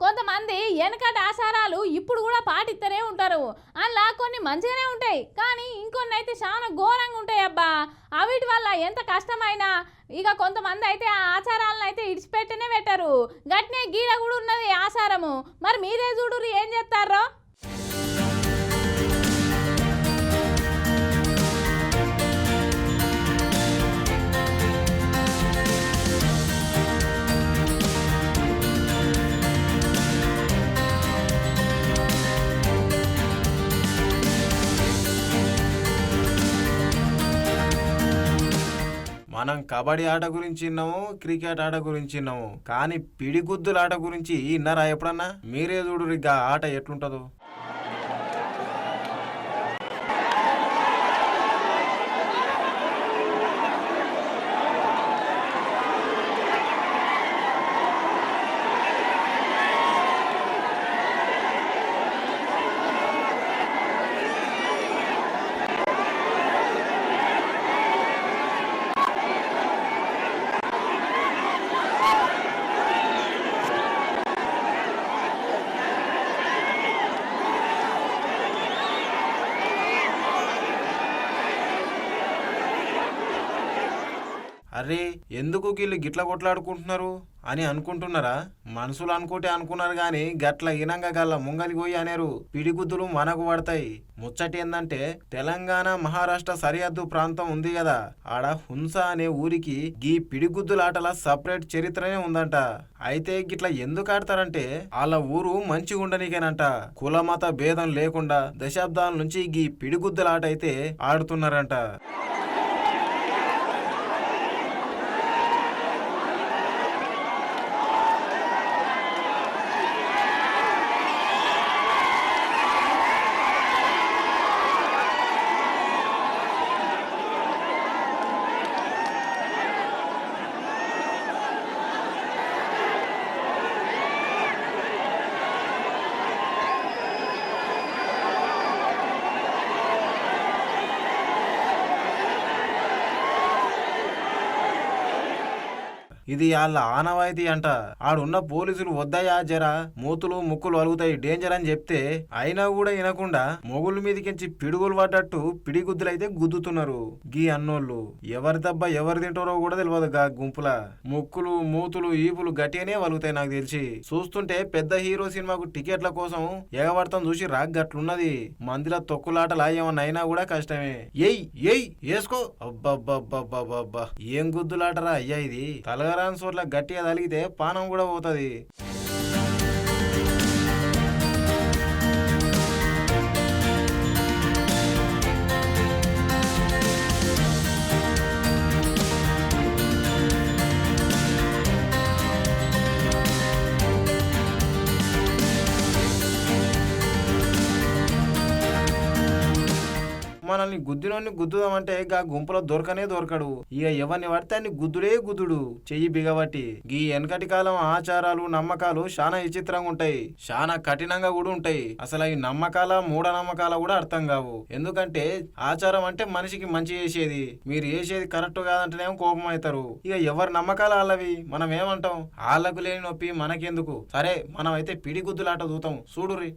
కొంతమంది వెనకటి ఆచారాలు ఇప్పుడు కూడా పాటిస్తూనే ఉంటారు. అందులో కొన్ని మంచిగానే ఉంటాయి కానీ ఇంకొన్ని అయితే చాలా ఘోరంగా ఉంటాయి అబ్బా. అవిటి వల్ల ఎంత కష్టమైనా ఇక కొంతమంది అయితే ఆ ఆచారాలను అయితే ఇడిచిపెట్టనే పెట్టరు. గట్నే గీడ కూడా ఉన్నది ఆచారము మరి మీరే చూడురు ఏం చేస్తారో? మనం కబడ్డీ ఆట గురించి విన్నాము క్రికెట్ ఆట గురించి విన్నాము. కానీ పిడిగుద్దుల ఆట గురించి విన్నారా ఎప్పుడన్నా? మీరే చూడు ఇక ఆట ఎట్లుంటుందో. అరే ఎందుకు వీళ్ళు గిట్ల కొట్లాడుకుంటున్నారు? అని అనుకుంటున్నారా? మనసులు అనుకుంటే అనుకున్నారు గాని గట్ల ఈనంగా గల్ల ముంగలి పోయి అనేరు. పిడిగుద్దులు మనకు పడతాయి. ముచ్చటి ఏందంటే తెలంగాణ మహారాష్ట్ర సరిహద్దు ప్రాంతం ఉంది కదా ఆడ హుంస అనే ఊరికి గీ పిడిగుద్దులాటల సపరేట్ చరిత్రనే ఉందంట. అయితే గిట్ల ఎందుకు ఆడతారంటే వాళ్ళ ఊరు మంచిగా ఉండనికేనంట. కుల మత భేదం లేకుండా దశాబ్దాల నుంచి గీ పిడిగుద్దులాట అయితే ఆడుతున్నారంట. ఇది వాళ్ళ ఆనవాయితీ అంట. ఆడున్న పోలీసులు వద్దయా జరా. మూతులు ముక్కులు అలుగుతాయి. డేంజర్ అని చెప్తే అయినా కూడా వినకుండా మొగుల మీదకించి పిడుగులు పడ్డట్టు పిడిగుద్దులైతే గుద్దుతున్నారు. గీ అన్నోళ్ళు. ఎవరి దెబ్బ ఎవరు తింటారో కూడా తెలియదు గా గుంపుల. ముక్కులు మూతులు ఈపులు గట్టిగానే వలుగుతాయి నాకు తెలిసి. చూస్తుంటే పెద్ద హీరో సినిమాకు టికెట్ల కోసం ఎగబడతాం చూసి రాగ్ మందిలో తొక్కులాటలా ఏమన్నా అయినా కూడా కష్టమే. ఎయ్ ఎయ్ వేసుకో అబ్బబ్బబ్బబ్బబ్బా ఏం గుద్దులాటరా అయ్యా ఇది. తలగా చోట్ల గట్టిగా తలిగితే పానం కూడా పోతుంది. మనల్ని గుద్దినోని గుద్దుదామంటే గా గుంపులో దొరకనే దొరకడు. ఇక ఎవరిని పడితే అన్ని గుద్దుడే గుద్దుడు. చెయ్యి బిగబట్టి. గీ వెనకటి కాలం ఆచారాలు నమ్మకాలు చాలా విచిత్రంగా ఉంటాయి. చాలా కఠినంగా కూడా ఉంటాయి. అసలు ఈ నమ్మకాల మూఢనమ్మకాల కూడా అర్థం కావు. ఎందుకంటే ఆచారం అంటే మనిషికి మంచి చేసేది. మీరు చేసేది కరెక్ట్ కాదంటేనేమో కోపం అవుతారు ఇక ఎవరి నమ్మకాలు వాళ్ళవి? మనం ఏమంటాం? వాళ్ళకు లేని నొప్పి మనకెందుకు? సరే మనం అయితే పిడి గుద్దులాట చూతాం చూడుర్రి.